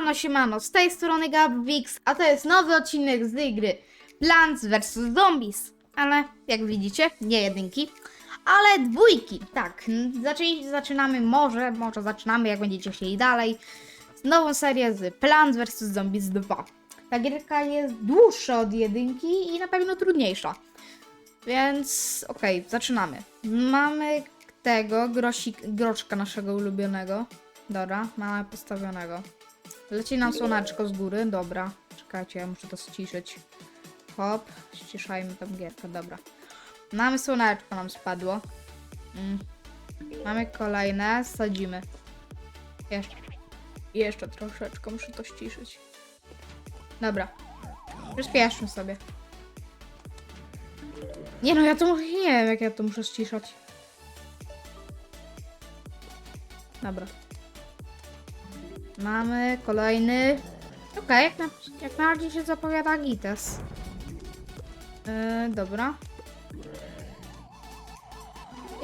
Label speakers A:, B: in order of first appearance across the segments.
A: Siemano, siemano, z tej strony Gabwix, a to jest nowy odcinek z gry Plants vs Zombies. Ale jak widzicie, nie jedynki, ale dwójki. Tak, zaczęli, zaczynamy może, może zaczynamy, jak będziecie chcieli dalej, z nową serię z Plants vs Zombies 2. Ta gierka jest dłuższa od jedynki i na pewno trudniejsza. Więc okej, zaczynamy. Mamy tego grosik, groczka naszego ulubionego. Dobra, mamy postawionego. Leci nam słoneczko z góry, dobra. Czekajcie, ja muszę to ściszyć. Hop, ściszajmy tą gierkę, dobra. Mamy słoneczko, nam spadło. Mm. Mamy kolejne, sadzimy. Jeszcze. Jeszcze troszeczkę, muszę to ściszyć. Dobra. Przyspieszmy sobie. Nie no, ja to nie wiem, jak ja to muszę ściszać. Dobra. Mamy kolejny. Okej, jak, na, jak na razie się zapowiada Gites. Yy, dobra.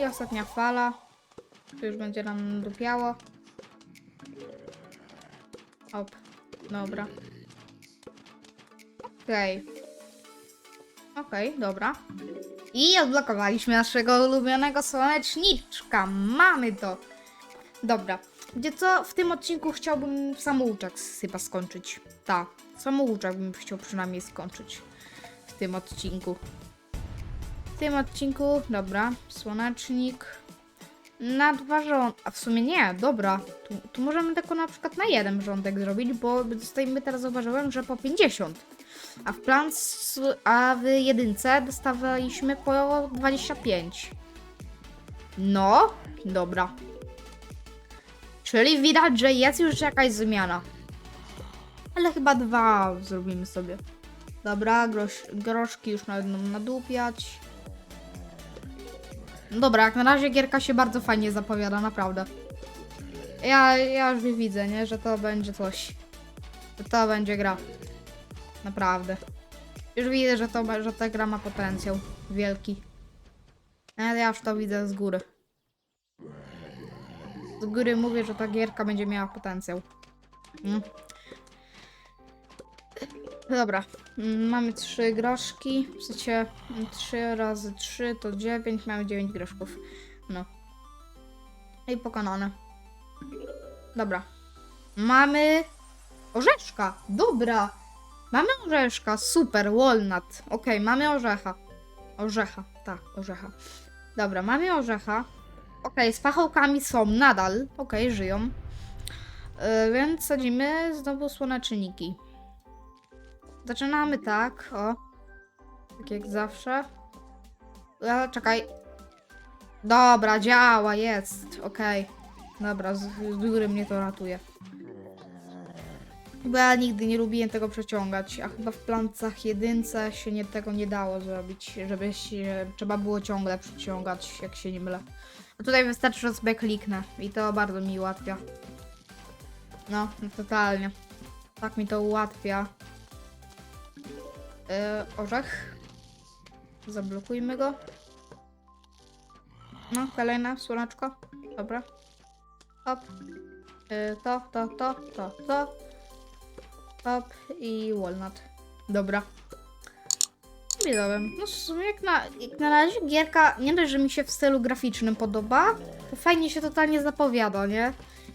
A: I ostatnia fala. To już będzie nam dupiało. Op. Dobra. Okej. Okej, dobra. I odblokowaliśmy naszego ulubionego słoneczniczka. Mamy to. Dobra. Gdzie co? W tym odcinku chciałbym samouczek chyba skończyć. Tak, samouczek bym chciał przynajmniej skończyć. W tym odcinku. W tym odcinku, dobra, słonecznik. Na. A w sumie nie, dobra. Tu, tu możemy tylko na przykład na jeden rządek zrobić, bo dostajemy teraz zauważyłem, że po 50. A w plan, a w jedynce dostawaliśmy po 25. No, dobra. Czyli widać, że jest już jakaś zmiana. Ale chyba dwa zrobimy sobie. Dobra, grosz, groszki już będą nadupiać. Dobra, jak na razie gierka się bardzo fajnie zapowiada, naprawdę. Ja, ja już widzę, nie, że to będzie coś. Że to będzie gra. Naprawdę. Już widzę, że, to, że ta gra ma potencjał wielki. Ale ja już to widzę z góry. Z góry mówię, że ta gierka będzie miała potencjał. Mm. Dobra, mm, mamy trzy groszki, w sensie 3 razy 3 to 9, mamy 9 groszków. No. I pokonane. Dobra. Mamy orzeszka, dobra. Mamy orzeszka, super, walnut. Okej, mamy orzecha. Orzecha, tak, orzecha. Dobra, mamy orzecha. Okej, z pachołkami są nadal. Okej, żyją. Yy, więc sadzimy znowu słoneczniki. Zaczynamy tak, o. Tak jak zawsze. E, czekaj. Dobra, działa, jest. Okej. Dobra, z, z góry mnie to ratuje. Bo ja nigdy nie lubiłem tego przeciągać, a chyba w plancach jedynce się nie, tego nie dało zrobić, żeby się, trzeba było ciągle przeciągać, jak się nie mylę. A tutaj wystarczy, że sobie kliknę i to bardzo mi ułatwia. No, no totalnie. Tak mi to ułatwia. Yy, orzech. Zablokujmy go. No, kolejne słoneczko. Dobra. Hop. Yy, to, to, to, to, to. Hop i walnut. Dobra. No w sumie jak na, jak na razie gierka nie dość, że mi się w stylu graficznym podoba, to fajnie się totalnie zapowiada, nie?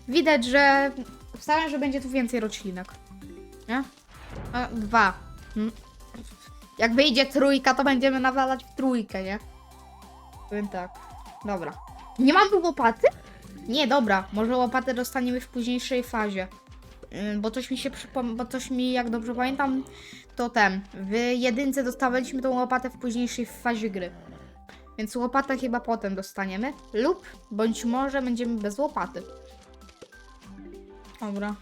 A: Widać, że wstałem, że będzie tu więcej roślinek. Nie? A, dwa. Hmm. Jak wyjdzie trójka, to będziemy nawalać w trójkę, nie? Powiem tak. Dobra. Nie mam tu łopaty? Nie, dobra. Może łopatę dostaniemy w późniejszej fazie. Ym, Bo coś mi się przypom... Bo coś mi, jak dobrze pamiętam, to ten. W jedynce dostawaliśmy tą łopatę w późniejszej fazie gry. Więc łopatę chyba potem dostaniemy. Lub, bądź może będziemy bez łopaty. Dobra.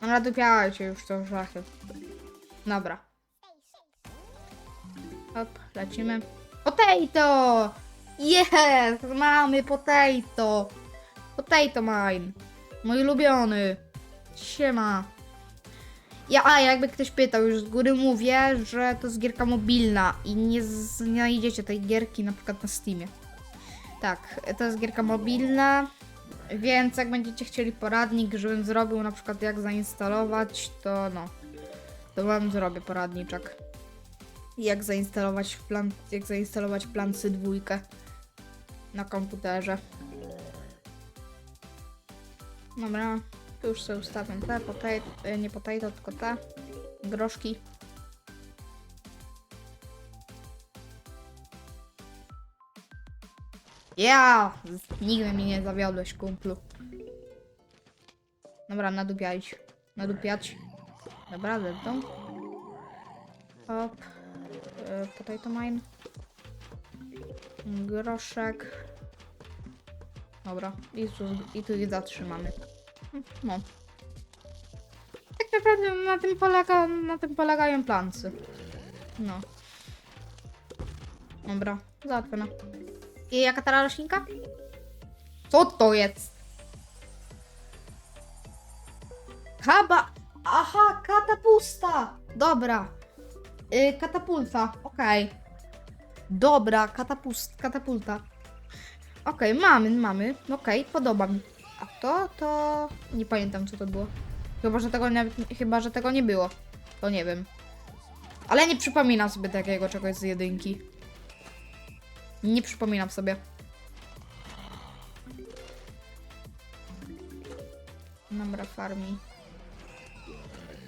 A: Nadupiałajcie już to żachy. Dobra. Hop, lecimy. Potato! Jest! Mamy potato! Potato mine. Mój ulubiony. Siema. Ja, a jakby ktoś pytał, już z góry mówię, że to jest gierka mobilna i nie znajdziecie tej gierki na przykład na Steamie. Tak, to jest gierka mobilna. Więc jak będziecie chcieli poradnik, żebym zrobił na przykład jak zainstalować, to no. To wam zrobię poradniczek. Jak zainstalować plan, jak zainstalować plancy dwójkę na komputerze. Dobra, tu już sobie ustawiam te, potato, e, nie potato, tylko te groszki. Ja! Nigdy mnie nie zawiodłeś, kumplu. Dobra, nadupiać. Nadupiać. Dobra, zepną. Hop. E, Potato mine. Groszek. Dobra, i tu, i tu ich zatrzymamy. No. Tak naprawdę na tym, polega, na tym polegają plancy. No. Dobra, załatwione. I jaka ta roślinka? Co to jest? Kaba! Aha, katapusta! Dobra. Y, katapulta, okej. Dobra, katapust, katapulta. Okej, mamy, mamy. Okej, podoba mi. A to, to... Nie pamiętam, co to było. Chyba, że tego nawet, chyba, że tego nie było. To nie wiem. Ale nie przypominam sobie takiego czegoś z jedynki. Nie przypominam sobie. Dobra, farmi.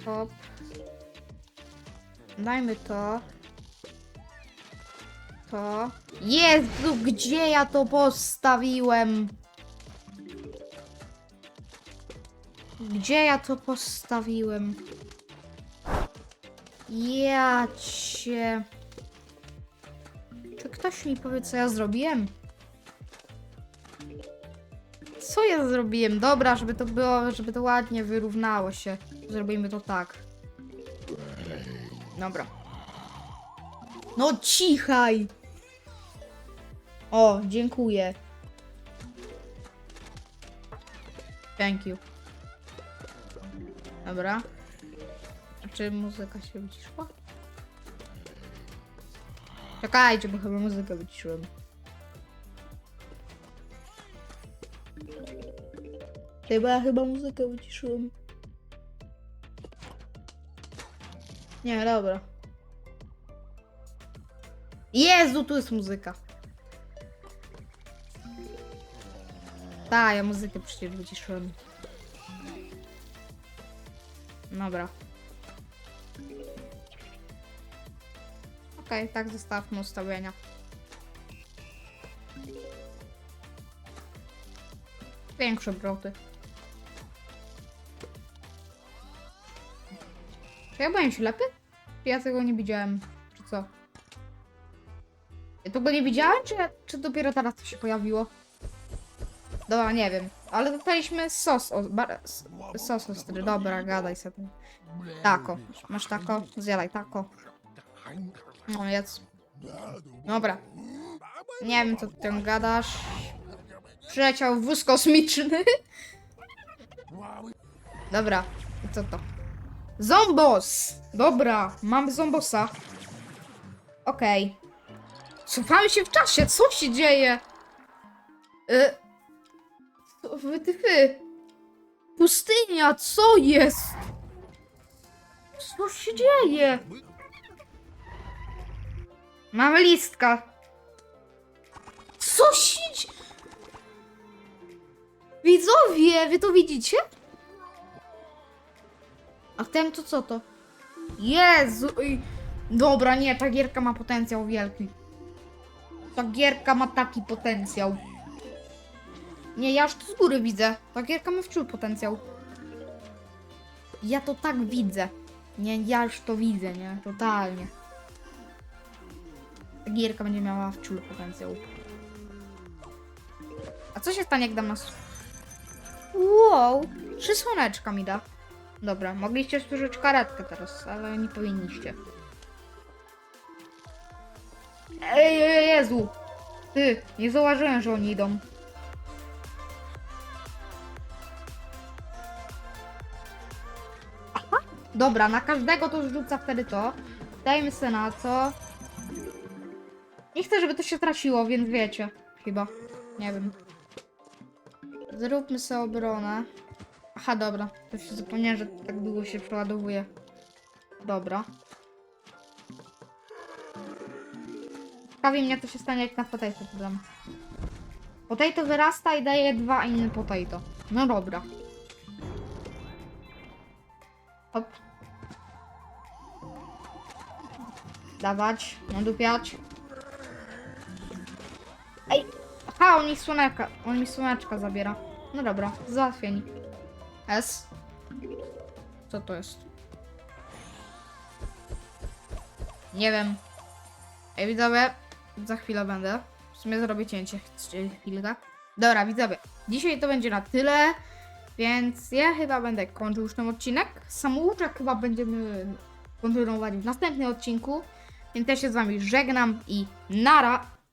A: Hop. Dajmy to. To. Jezu, gdzie ja to postawiłem? Gdzie ja to postawiłem? Ja cię. Czy ktoś mi powie, co ja zrobiłem? Co ja zrobiłem? Dobra, żeby to było, żeby to ładnie wyrównało się. Zrobimy to tak. Dobra. No cichaj! O, dziękuję. Thank you. Dobra. A czy muzyka się wyciszyła? Czekajcie, bo chyba muzykę wyciszyłem. Chyba ja chyba muzykę wyciszyłem. Nie, dobra. Jezu, tu jest muzyka. Tak, ja muzykę przecież wyciszyłem. Dobra. Okej, tak zostawmy ustawienia. Większe broty. Czy ja byłem ślepy? Czy ja tego nie widziałem? Czy co? Ja tego nie widziałem, czy, czy dopiero teraz to się pojawiło? Dobra, nie wiem. Ale dostaliśmy sos, o, bar, sos ostry. Dobra, gadaj sobie. Tako. Masz tako? Zjadaj tako. No jedz. Dobra. Nie wiem, co ty tam gadasz. Przyleciał wóz kosmiczny. Dobra. I co to? Zombos! Dobra, mamy zombosa. Okej. Cofamy się w czasie, co się dzieje? Y... co Wy ty. Pustynia, co jest? Co się dzieje? Mamy listka. Co się dzie- Widzowie, wy to widzicie? A ten to co to? Jezu! Dobra, nie, ta gierka ma potencjał wielki. Ta gierka ma taki potencjał. Nie, ja już z góry widzę. Ta gierka ma wciul potencjał. Ja to tak widzę. Nie, ja już to widzę, nie? Totalnie. Ta gierka będzie miała wciul potencjał. A co się stanie, jak dam nas... Wow! Trzy słoneczka mi da. Dobra, mogliście stworzyć karetkę teraz, ale nie powinniście. Ej, Jezu! Ty, nie zauważyłem, że oni idą. Dobra, na każdego to rzuca wtedy to. Dajmy se na co. Nie chcę, żeby to się traciło, więc wiecie. Chyba. Nie wiem. zróbmy sobie obronę. Aha, dobra. To się zapomniałem, że tak długo się przeładowuje. Dobra. Ciekawi mnie, co się stanie, jak na potato podam. Potato wyrasta i daje dwa inne potato. No dobra. Hop. Dawać, nadupiać. Ej! Aha, on mi słoneczka, on mi słoneczka zabiera. No dobra, załatwieni. S. Co to jest? Nie wiem. Ej, widzowie, za chwilę będę. W sumie zrobię cięcie, chwilkę. Dobra, widzowie, dzisiaj to będzie na tyle, więc ja chyba będę kończył już ten odcinek. Samouczek chyba będziemy kontynuować w następnym odcinku, więc ja się z wami żegnam i nara!